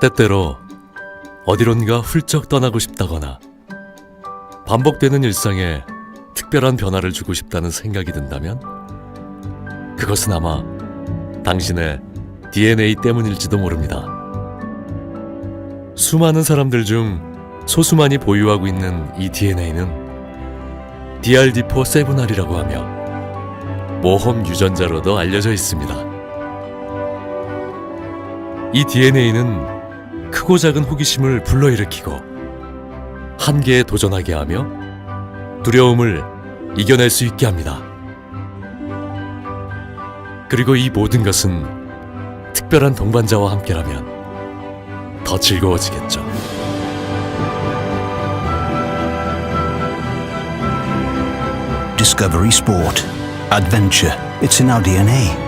때때로 어디론가 훌쩍 떠나고 싶다거나 반복되는 일상에 특별한 변화를 주고 싶다는 생각이 든다면 그것은 아마 당신의 DNA 때문일지도 모릅니다. 수많은 사람들 중 소수만이 보유하고 있는 이 DNA는 DRD4-7R이라고 하며 모험 유전자로도 알려져 있습니다. 이 DNA는 크고 작은 호기심을 불러일으키고 한계에 도전하게 하며 두려움을 이겨낼 수 있게 합니다. 그리고 이 모든 것은 특별한 동반자와 함께라면 더 즐거워지겠죠. Discovery Sport. It's in our DNA.